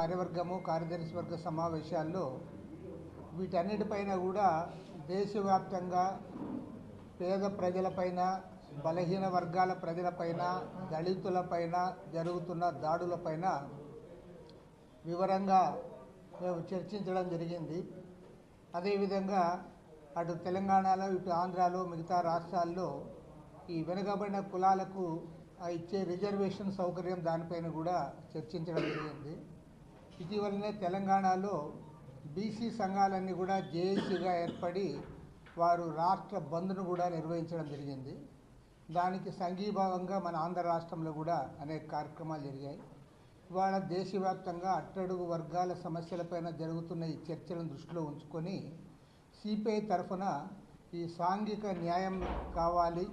కార్యవర్గము కార్యదర్శి వర్గ సమావేశాల్లో వీటన్నిటిపైన కూడా దేశవ్యాప్తంగా పేద ప్రజలపైన బలహీన వర్గాల ప్రజలపైన దళితులపైన జరుగుతున్న దాడులపైన వివరంగా మేము చర్చించడం జరిగింది. అదేవిధంగా అటు తెలంగాణలో ఇటు ఆంధ్రాలో మిగతా రాష్ట్రాల్లో ఈ వెనుకబడిన కులాలకు ఇచ్చే రిజర్వేషన్ సౌకర్యం దానిపైన కూడా చర్చించడం జరిగింది. ఇటీవలనే తెలంగాణలో బీసీ సంఘాలన్నీ కూడా జేఏసీగా ఏర్పడి వారు రాష్ట్ర బంద్ను కూడా నిర్వహించడం జరిగింది. దానికి సంఘీభావంగా మన ఆంధ్ర రాష్ట్రంలో కూడా అనేక కార్యక్రమాలు జరిగాయి. ఇవాళ దేశవ్యాప్తంగా అట్టడుగు వర్గాల సమస్యలపైన జరుగుతున్న ఈ చర్చలను దృష్టిలో ఉంచుకొని సిపిఐ తరఫున ఈ సాంఘిక న్యాయం కావాలి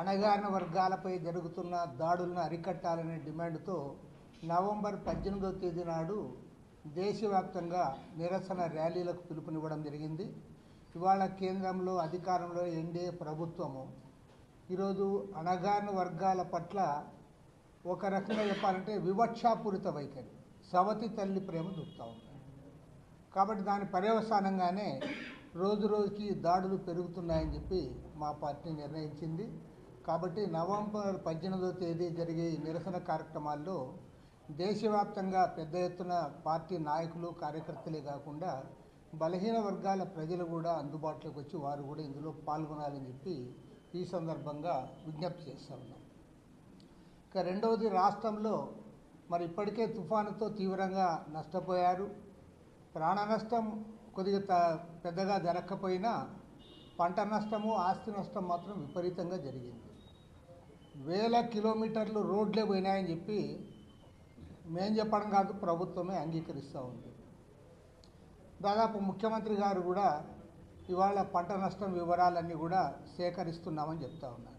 అణగారిన వర్గాలపై జరుగుతున్న దాడులను అరికట్టాలనే డిమాండ్తో నవంబర్ పద్దెనిమిదవ తేదీ నాడు దేశవ్యాప్తంగా నిరసన ర్యాలీలకు పిలుపునివ్వడం జరిగింది. ఇవాళ కేంద్రంలో అధికారంలో ఎన్డీఏ ప్రభుత్వము. ఈరోజు అణగారిన వర్గాల పట్ల ఒక రకంగా చెప్పాలంటే వివక్షాపూరిత వైఖరి. సవతి తల్లి ప్రేమ చూపుతా ఉంది. కాబట్టి దాని పర్యవసానంగానే రోజు రోజుకి దాడులు పెరుగుతున్నాయని చెప్పి మా పార్టీ నిర్ణయించింది. కాబట్టి నవంబర్ పద్దెనిమిదవ తేదీ జరిగే నిరసన కార్యక్రమాల్లో దేశవ్యాప్తంగా పెద్ద ఎత్తున పార్టీ నాయకులు కార్యకర్తలే కాకుండా బలహీన వర్గాల ప్రజలు కూడా అందుబాటులోకి వచ్చి వారు కూడా ఇందులో పాల్గొనాలని చెప్పి ఈ సందర్భంగా విజ్ఞప్తి చేస్తా ఉన్నాం. ఇక రెండవది రాష్ట్రంలో మరి ఇప్పటికే తుఫానుతో తీవ్రంగా నష్టపోయారు. ప్రాణ నష్టం కొద్దిగా పెద్దగా జరగకపోయినా పంట నష్టము ఆస్తి నష్టం మాత్రం విపరీతంగా జరిగింది. వేల కిలోమీటర్లు రోడ్లే పోయినాయని చెప్పి మేం చెప్పడం కాదు ప్రభుత్వమే అంగీకరిస్తూ ఉంది. దాదాపు ముఖ్యమంత్రి గారు కూడా ఇవాళ పంట నష్టం వివరాలన్నీ కూడా సేకరిస్తున్నామని చెప్తా ఉన్నారు.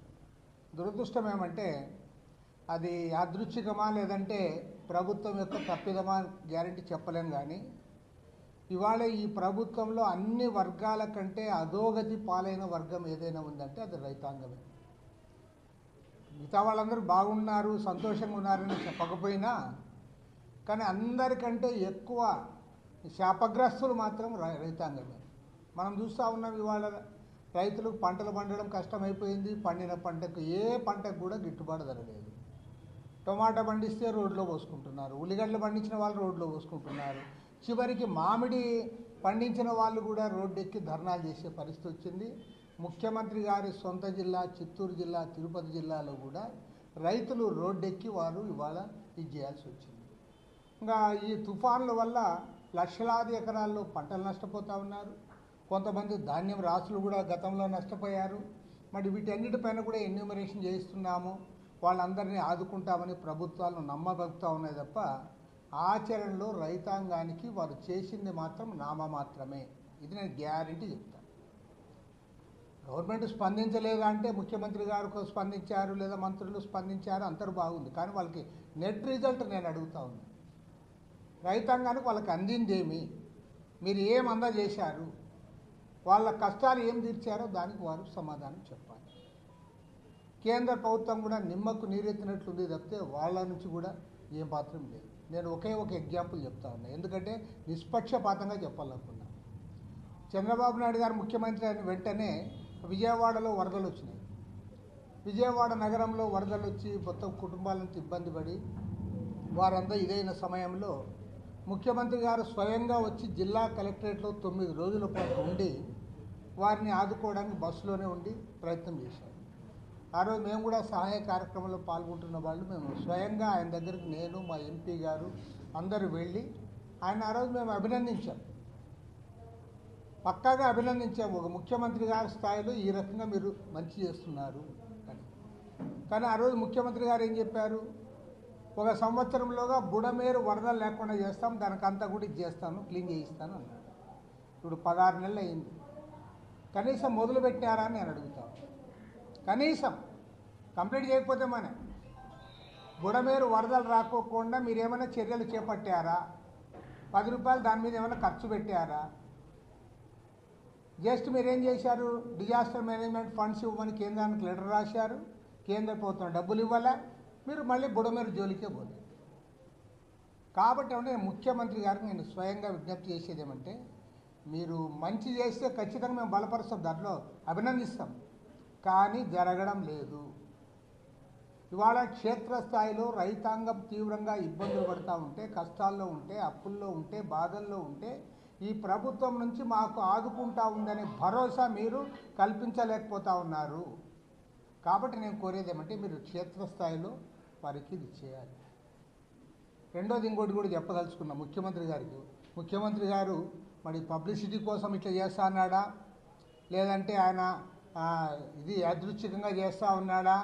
దురదృష్టం ఏమంటే అది యాదృచ్ఛికమా లేదంటే ప్రభుత్వం యొక్క తప్పిదమా గ్యారంటీ చెప్పలేం కానీ ఇవాళ ఈ ప్రభుత్వంలో అన్ని వర్గాల కంటే అధోగతి పాలైన వర్గం ఏదైనా ఉందంటే అది రైతాంగమే. మిగతా వాళ్ళందరూ బాగున్నారు సంతోషంగా ఉన్నారని చెప్పకపోయినా కానీ అందరికంటే ఎక్కువ శాపగ్రస్తులు మాత్రం రై- రైతాంగమే. మనం చూస్తూ ఉన్నాం ఇవాళ రైతులకు పంటలు పండడం కష్టమైపోయింది పండిన పంటకు ఏ పంటకు కూడా గిట్టుబాటు జరగలేదు టొమాటో పండిస్తే రోడ్లో పోసుకుంటున్నారు ఉల్లిగడ్డలు పండించిన వాళ్ళు రోడ్లో పోసుకుంటున్నారు. చివరికి మామిడి పండించిన వాళ్ళు కూడా రోడ్డు ఎక్కి ధర్నాలు చేసే పరిస్థితి వచ్చింది. ముఖ్యమంత్రి గారి సొంత జిల్లా చిత్తూరు జిల్లా తిరుపతి జిల్లాలో కూడా రైతులు రోడ్డెక్కి వారు ఇవాళ ఇది చేయాల్సి వచ్చింది. ఇంకా ఈ తుఫాన్ల వల్ల లక్షలాది ఎకరాల్లో పంటలు నష్టపోతూ ఉన్నారు. కొంతమంది ధాన్యం రాసులు కూడా గతంలో నష్టపోయారు. మరి వీటన్నిటిపైన కూడా ఎన్యూమరేషన్ చేయిస్తున్నాము. వాళ్ళందరినీ ఆదుకుంటామని ప్రభుత్వాలు నమ్మబగుతూ ఉన్నాయి తప్ప ఆచరణలో రైతాంగానికి వారు చేసింది మాత్రం నామ మాత్రమే. ఇది నేను గ్యారంటీ చెప్తాను గవర్నమెంట్ స్పందించలేదా అంటే ముఖ్యమంత్రి గారు స్పందించారు లేదా మంత్రులు స్పందించారు అందరూ బాగుంది. కానీ వాళ్ళకి నెట్ రిజల్ట్ నేను అడుగుతా ఉంది రైతాంగానికి వాళ్ళకి అందిందేమి? మీరు ఏం అందజేశారు? వాళ్ళ కష్టాలు ఏం తీర్చారో దానికి వారు సమాధానం చెప్పాలి. కేంద్ర ప్రభుత్వం కూడా నిమ్మకు నీరెత్తినట్లుంది తప్పితే వాళ్ళ నుంచి కూడా ఏం మాత్రం లేదు. నేను ఒకే ఒక ఎగ్జాంపుల్ చెప్తా ఉన్నా. ఎందుకంటే నిష్పక్షపాతంగా చెప్పాలనుకున్నా. చంద్రబాబు నాయుడు గారు ముఖ్యమంత్రి అయిన వెంటనే విజయవాడలో వరదలు వచ్చినాయి. విజయవాడ నగరంలో వరదలు వచ్చి మొత్తం కుటుంబాలంతా ఇబ్బంది పడి వారంతా ఇదైన సమయంలో ముఖ్యమంత్రి గారు స్వయంగా వచ్చి జిల్లా కలెక్టరేట్లో తొమ్మిది రోజుల పాటు ఉండి వారిని ఆదుకోవడానికి బస్సులోనే ఉండి ప్రయత్నం చేశారు. ఆ రోజు మేము కూడా సహాయ కార్యక్రమంలో పాల్గొంటున్న వాళ్ళు మేము స్వయంగా ఆయన దగ్గరికి నేను మా ఎంపీ గారు అందరూ వెళ్ళి ఆయన ఆ రోజు మేము అభినందించాం. పక్కాగా అభినందించాము ఒక ముఖ్యమంత్రి గారి స్థాయిలో ఈ రకంగా మీరు మంచి చేస్తున్నారు అని. కానీ ఆ రోజు ముఖ్యమంత్రి గారు ఏం చెప్పారు? ఒక సంవత్సరంలోగా బుడమేరు వరదలు లేకుండా చేస్తాం దానికి అంతా కూడా ఇది చేస్తాను క్లీన్ చేయిస్తాను అన్నాడు. ఇప్పుడు పదహారు నెలలు అయింది. కనీసం మొదలు పెట్టారా అని నేను అడుగుతాను కనీసం కంప్లీట్ చేయకపోతే మన. బుడమేరు వరదలు రాకోకుండా మీరు ఏమైనా చర్యలు చేపట్టారా? పది రూపాయలు దాని మీద ఏమైనా ఖర్చు పెట్టారా? జస్ట్ మీరేం చేశారు? డిజాస్టర్ మేనేజ్మెంట్ ఫండ్స్ ఇవ్వమని కేంద్రానికి లెటర్ రాశారు. కేంద్ర ప్రభుత్వం డబ్బులు ఇవ్వాలా? మీరు మళ్ళీ బుడమేరు జోలికే పోలేదు. కాబట్టి అంటే ముఖ్యమంత్రి గారికి నేను స్వయంగా విజ్ఞప్తి చేసేది ఏమంటే మీరు మంచి చేస్తే ఖచ్చితంగా మేము బలపరుస్తాం దాంట్లో అభినందిస్తాం. కానీ జరగడం లేదు. ఇవాళ క్షేత్రస్థాయిలో రైతాంగం తీవ్రంగా ఇబ్బందులు పడుతూ ఉంటే కష్టాల్లో ఉంటే అప్పుల్లో ఉంటే బాధల్లో ఉంటే ఈ ప్రభుత్వం నుంచి మాకు ఆదుకుంటా ఉందనే భరోసా మీరు కల్పించలేకపోతా ఉన్నారు. కాబట్టి నేను కోరేది ఏమంటే మీరు క్షేత్రస్థాయిలో వారికి ఇది చేయాలి. రెండోది ఇంకోటి కూడా చెప్పదలుచుకున్నా ముఖ్యమంత్రి గారికి. ముఖ్యమంత్రి గారు మరి పబ్లిసిటీ కోసం ఇట్లా చేస్తా అన్నాడా లేదంటే ఆయన ఇది యాదృచ్ఛికంగా చేస్తూ ఉన్నాడా?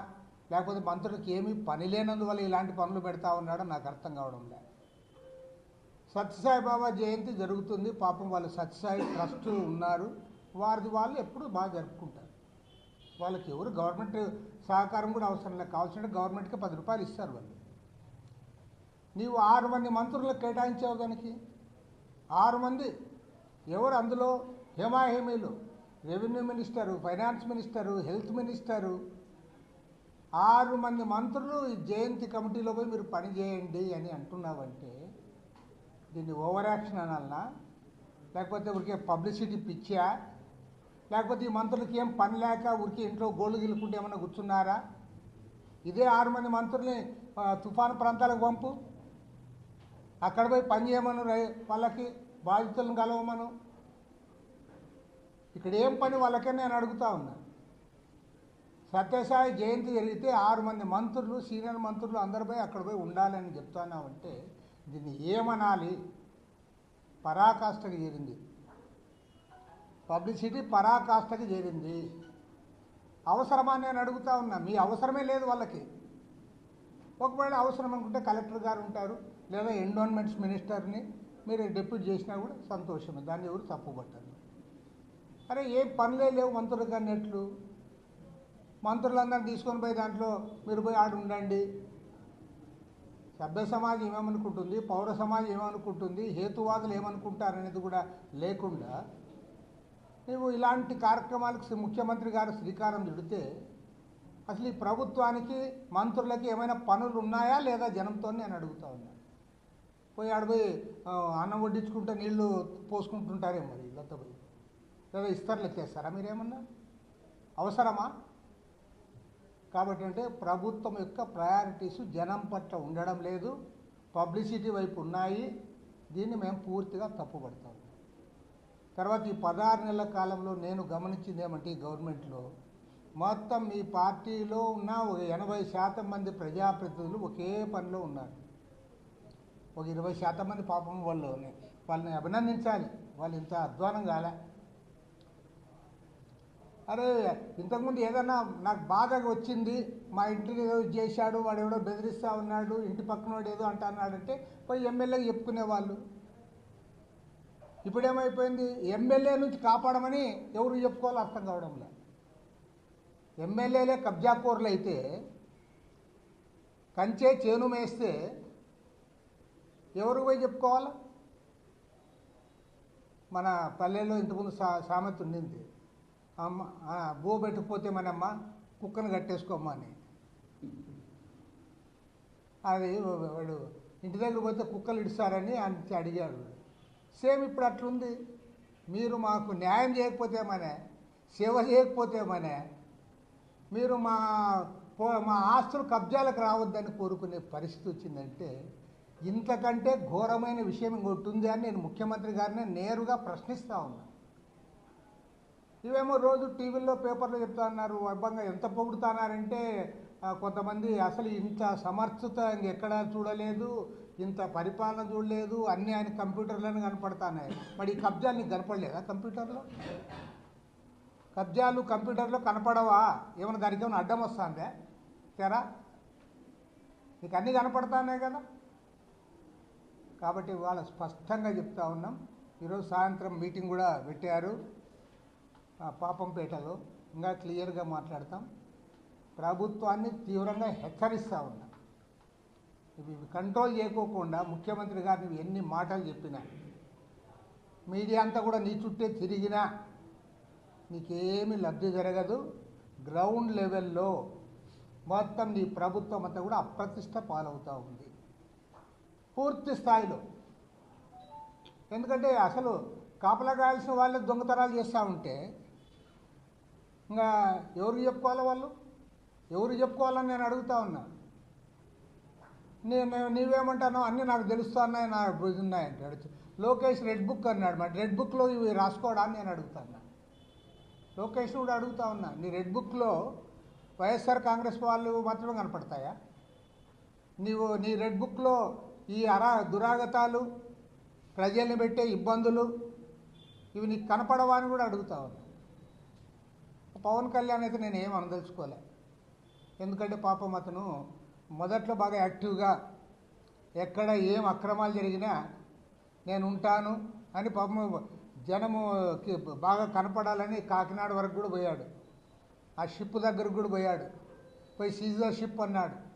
లేకపోతే మంత్రులకు ఏమీ పని లేనందువల్ల ఇలాంటి పనులు పెడతా ఉన్నాడో నాకు అర్థం కావడం లేదు. సత్యసాయి బాబా జయంతి జరుగుతుంది. పాపం వాళ్ళు సత్యసాయి ట్రస్ట్ ఉన్నారు. వారిది వాళ్ళు ఎప్పుడు బాగా జరుపుకుంటారు. వాళ్ళకి ఎవరు గవర్నమెంట్ సహకారం కూడా అవసరం లేదు. కావాల్సిన గవర్నమెంట్కి పది రూపాయలు ఇస్తారు వాళ్ళు. నీవు ఆరు మంది మంత్రులకు కేటాయించావు దానికి. ఆరు మంది ఎవరు అందులో? హేమాహేమీలు revenue minister finance minister health minister. ఆరు మంది మంత్రులు ఈ జయంతి కమిటీలో పోయి మీరు పని చేయండి అని అంటున్నావంటే దీన్ని ఓవర్ యాక్షన్ అనాలనా? లేకపోతే ఊరికే పబ్లిసిటీ పిచ్చా లేకపోతే ఈ మంత్రులకి ఏం పని లేక ఉరికి ఇంట్లో గోళ్ళు గిలుకుంటే ఏమన్నా కూర్చున్నారా? ఇదే ఆరు మంది మంత్రుల్ని తుఫాను ప్రాంతాలకు పంపు. అక్కడ పోయి పని చేయమను వాళ్ళకి బాధితులను కలవమను. ఇక్కడ ఏం పని వాళ్ళకే నేను అడుగుతా ఉన్నా. సత్యసాయి జయంతి జరిగితే ఆరు మంది మంత్రులు సీనియర్ మంత్రులు అందరు పోయి అక్కడ పోయి ఉండాలని చెప్తున్నామంటే దీన్ని ఏమనాలి? పరాకాష్ఠకు చేరింది. పబ్లిసిటీ పరాకాష్ఠకి చేరింది. అవసరమా నేను అడుగుతా ఉన్నా. మీ అవసరమే లేదు వాళ్ళకి. ఒకవేళ అవసరం అనుకుంటే కలెక్టర్ గారు ఉంటారు లేదా ఎండోన్మెంట్స్ మినిస్టర్ని మీరు డిప్యూట్ చేసినా కూడా సంతోషమే. దాన్ని ఎవరు తప్పుపట్టారు. అరే ఏం పనులే లేవు మంత్రులకు అన్నట్లు మంత్రులందరినీ తీసుకొని పోయి దాంట్లో మీరు పోయి ఆడు ఉండండి. సభ్య సమాజం ఏమనుకుంటుంది? పౌర సమాజం ఏమనుకుంటుంది? హేతువాదులు ఏమనుకుంటారనేది కూడా లేకుండా నువ్వు ఇలాంటి కార్యక్రమాలకు ముఖ్యమంత్రి గారు శ్రీకారం చుడితే అసలు ఈ ప్రభుత్వానికి మంత్రులకి ఏమైనా పనులు ఉన్నాయా లేదా జనంతో నేను అడుగుతా ఉన్నాను పోయి ఆడపోయి అన్నం వడ్డించుకుంటే నీళ్ళు పోసుకుంటుంటారే మరి ఇళ్ళతో పోయి. లేదా ఇస్తారు ఎత్తేస్తారా మీరేమన్నా? అవసరమా? కాబట్టి అంటే ప్రభుత్వం యొక్క ప్రయారిటీస్ జనం పట్ల ఉండడం లేదు. పబ్లిసిటీ వైపు ఉన్నాయి. దీన్ని మేము పూర్తిగా తప్పుపడతాం తర్వాత ఈ పదహారు నెలల కాలంలో నేను గమనించింది ఏమంటే ఈ గవర్నమెంట్లో మొత్తం ఈ పార్టీలో ఉన్న ఒక ఎనభై శాతం మంది ప్రజాప్రతినిధులు ఒకే పనిలో ఉన్నారు. ఒక ఇరవై శాతం మంది పాపం వాళ్ళు వాళ్ళని అభినందించాలి. వాళ్ళు ఇంత అధ్వానం కాలే. అరే ఇంతకుముందు ఏదన్నా నాకు బాధగా వచ్చింది మా ఇంటిని ఏదో చేశాడు వాడు ఎవడో బెదిరిస్తా ఉన్నాడు ఇంటి పక్కన వాడు ఏదో అంటున్నాడంటే పోయి ఎమ్మెల్యేకి చెప్పుకునేవాళ్ళు. ఇప్పుడు ఏమైపోయింది ఎమ్మెల్యే నుంచి కాపాడమని ఎవరు చెప్పుకోవాలో అర్థం కావడం లేదు ఎమ్మెల్యేలే కబ్జాకోర్లు అయితే కంచే చేను మేస్తే ఎవరు పోయి చెప్పుకోవాలా? మన పల్లెల్లో ఇంతకుముందు సా సామెత ఉండింది. అమ్మ బో పెట్టకపోతే మనమ్మ కుక్కను కట్టేసుకోమ్మా అని. అది వాడు ఇంటి దగ్గర పోతే కుక్కలు ఇడుస్తారని అని అడిగాడు. సేమ్ ఇప్పుడు అట్లుంది. మీరు మాకు న్యాయం చేయకపోతే మనే సేవ చేయకపోతే మనే మీరు మా మా ఆస్తులు కబ్జాలకు రావద్దని కోరుకునే పరిస్థితి వచ్చిందంటే ఇంతకంటే ఘోరమైన విషయం ఇంకోటి ఉంది అని నేను ముఖ్యమంత్రి గారిని నేరుగా ప్రశ్నిస్తూ ఉన్నా. ఇవేమో రోజు టీవీల్లో పేపర్లో చెప్తా ఉన్నారు అబ్బంగా ఎంత పొగుడుతున్నారంటే కొంతమంది అసలు ఇంత సమర్థత ఎక్కడా చూడలేదు ఇంత పరిపాలన చూడలేదు అన్నీ ఆయన కంప్యూటర్లోనే కనపడుతున్నాయి. మరి ఈ కబ్జాలు నీకు కనపడలేదా కంప్యూటర్లో? కబ్జాలు కంప్యూటర్లో కనపడవా? ఏమైనా దానికి ఏమైనా అడ్డం వస్తుందే? తెరా? నీకు అన్నీ కనపడతానే కదా. కాబట్టి వాళ్ళ స్పష్టంగా చెప్తా ఉన్నాం. ఈరోజు సాయంత్రం మీటింగ్ కూడా పెట్టారు. పాపంపేటలో ఇంకా క్లియర్గా మాట్లాడతాం. ప్రభుత్వాన్ని తీవ్రంగా హెచ్చరిస్తూ ఉన్నా. ఇవి కంట్రోల్ చేయకోకుండా ముఖ్యమంత్రి గారు నువ్వు ఎన్ని మాటలు చెప్పినా మీడియా అంతా కూడా నీ చుట్టే తిరిగినా నీకేమీ లబ్ధి జరగదు. గ్రౌండ్ లెవెల్లో మొత్తం నీ ప్రభుత్వం అంతా కూడా అప్రతిష్ట పాలవుతూ ఉంది. పూర్తి స్థాయిలో. ఎందుకంటే అసలు కాపలా కాయాల్సిన వాళ్ళు దొంగతనాలు చేస్తూ ఉంటే ఇంకా ఎవరు చెప్పుకోవాలి వాళ్ళు? ఎవరు చెప్పుకోవాలని నేను అడుగుతా ఉన్నా. నేను నీవేమంటానో అన్నీ నాకు తెలుస్తా ఉన్నాయి నా ఉన్నాయంటాడు లోకేష్ రెడ్ బుక్ అన్నాడు మరి. రెడ్ బుక్లో ఇవి రాసుకోవడాన్ని నేను అడుగుతాను లోకేష్ కూడా అడుగుతా ఉన్నా. నీ రెడ్ బుక్లో వైఎస్ఆర్ కాంగ్రెస్ వాళ్ళు మాత్రమే కనపడతాయా? నీవు నీ రెడ్ బుక్లో ఈ అరా దురాగతాలు ప్రజల్ని పెట్టే ఇబ్బందులు ఇవి నీకు కనపడవా అని కూడా అడుగుతా ఉన్నా. పవన్ కళ్యాణ్ అయితే నేను ఏం అనదలుచుకోలే. ఎందుకంటే పాపం అతను మొదట్లో బాగా యాక్టివ్గా ఎక్కడ ఏం అక్రమాలు జరిగినా నేను ఉంటాను అని పాపం జనముకి బాగా కనపడాలని కాకినాడ వరకు కూడా పోయాడు. ఆ షిప్ దగ్గరకు కూడా పోయాడు. పోయి సీజర్ షిప్ అన్నాడు.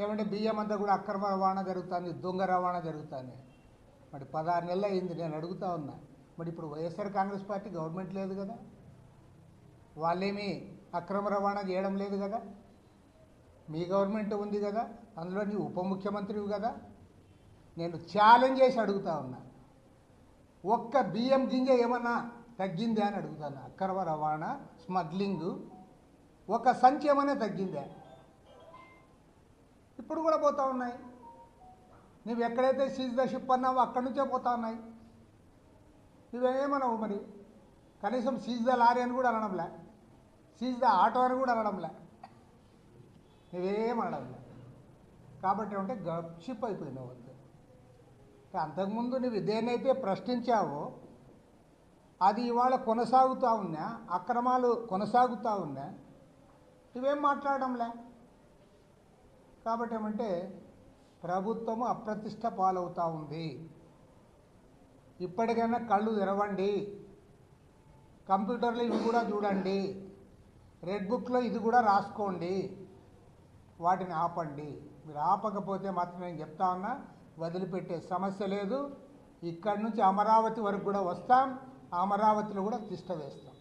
ఏమంటే బియ్యం అంతా కూడా అక్రమ రవాణా జరుగుతుంది దొంగ రవాణా జరుగుతుంది. మరి పదహారు నెలలు అయింది నేను అడుగుతా ఉన్నా. మరి ఇప్పుడు వైఎస్ఆర్ కాంగ్రెస్ పార్టీ గవర్నమెంట్ లేదు కదా? వాళ్ళేమీ అక్రమ రవాణా చేయడం లేదు కదా? మీ గవర్నమెంట్ ఉంది కదా అందులో నీ ఉప ముఖ్యమంత్రివి కదా. నేను ఛాలెంజ్ చేసి అడుగుతా ఉన్నా. ఒక్క బియ్యం గింజ ఏమన్నా తగ్గిందా అని అడుగుతాను. అక్రమ రవాణా స్మగ్లింగ్ ఒక సంచి ఏమైనా తగ్గిందే? ఇప్పుడు కూడా పోతా ఉన్నాయి. నువ్వు ఎక్కడైతే సీజ్ ద షిప్ అన్నావో అక్కడి నుంచే పోతా ఉన్నాయి. నువ్వేమన్నావు మరి? కనీసం సీజ్ ద లారీ అని కూడా అనడంలే? సీజ్ ద ఆటో అని కూడా అనడంలే? నువ్వేం అనడంలే కాబట్టి అంటే గప్షిప్ అయిపోయినావు అంతే అంతకుముందు నువ్వు దేనైతే ప్రశ్నించావో అది ఇవాళ కొనసాగుతూ ఉన్నా అక్రమాలు కొనసాగుతూ ఉన్నా నువ్వేం మాట్లాడడంలే. కాబట్టి ఏమంటే ప్రభుత్వము అప్రతిష్ట పాలవుతూ ఉంది. ఇప్పటికైనా కళ్ళు తెరవండి. కంప్యూటర్లో ఇవి కూడా చూడండి. రెడ్ బుక్లో ఇది కూడా రాసుకోండి. వాటిని ఆపండి. మీరు ఆపకపోతే మాత్రం నేను చెప్తా ఉన్నా వదిలిపెట్టే సమస్య లేదు. ఇక్కడి నుంచి అమరావతి వరకు కూడా వస్తాం. అమరావతిలో కూడా తిష్ట వేస్తాం.